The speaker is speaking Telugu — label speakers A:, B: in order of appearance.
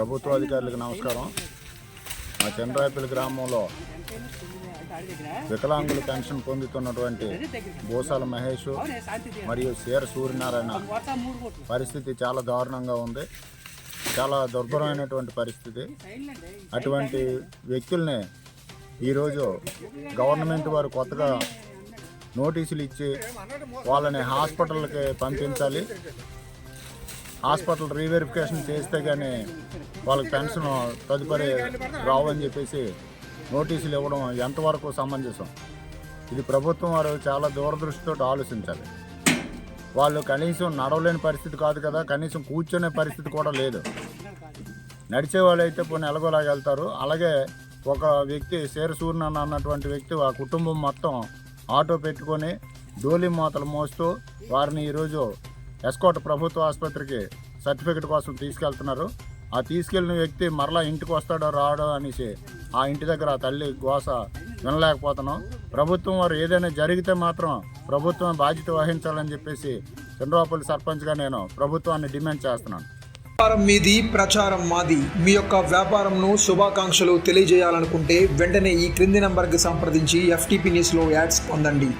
A: ప్రభుత్వ అధికారులకు నమస్కారం. మా చంద్రాయపల్లి గ్రామంలో వికలాంగులు పెన్షన్ పొందుతున్నటువంటి భూసాల మహేష్ మరియు సీర సూర్యనారాయణ పరిస్థితి చాలా దారుణంగా ఉంది. చాలా దుర్భరమైనటువంటి పరిస్థితి. అటువంటి వ్యక్తుల్ని ఈరోజు గవర్నమెంట్ వారు కొత్తగా నోటీసులు ఇచ్చి వాళ్ళని హాస్పిటల్కి పంపించాలి. హాస్పిటల్ రీవెరిఫికేషన్ చేస్తే కానీ వాళ్ళకి పెన్షన్ తదుపరి రావని చెప్పేసి నోటీసులు ఇవ్వడం ఎంతవరకు సమంజసం? ఇది ప్రభుత్వం వారు చాలా దూరదృష్టితో ఆలోచించాలి. వాళ్ళు కనీసం నడవలేని పరిస్థితి కాదు కదా కనీసం కూర్చునే పరిస్థితి కూడా లేదు. నడిచే వాళ్ళు అయితే పోనీ ఎలాగోలాగా వెళ్తారు. అలాగే ఒక వ్యక్తి శేరసూర్ణ అన్నటువంటి వ్యక్తి ఆ కుటుంబం మొత్తం ఆటో పెట్టుకొని డోలి మూతలు మోస్తూ వారిని ఈరోజు ఎస్కోట్ ప్రభుత్వ ఆసుపత్రికి సర్టిఫికెట్ కోసం తీసుకెళ్తున్నారు. ఆ తీసుకెళ్ళిన వ్యక్తి మరలా ఇంటికి వస్తాడో రాడో అనేసి ఆ ఇంటి దగ్గర ఆ తల్లి గోస వినలేకపోతున్నాం. ప్రభుత్వం వారు ఏదైనా జరిగితే మాత్రం ప్రభుత్వం బాధ్యత వహించాలని చెప్పేసి చంద్రబాబు సర్పంచ్గా నేను ప్రభుత్వాన్ని డిమాండ్ చేస్తున్నాను.
B: వ్యాపారం మీది ప్రచారం మాది. మీ యొక్క వ్యాపారంను శుభాకాంక్షలు తెలియజేయాలనుకుంటే వెంటనే ఈ క్రింది నంబర్కి సంప్రదించి ఎఫ్టీపీ న్యూస్లో యాడ్స్ పొందండి.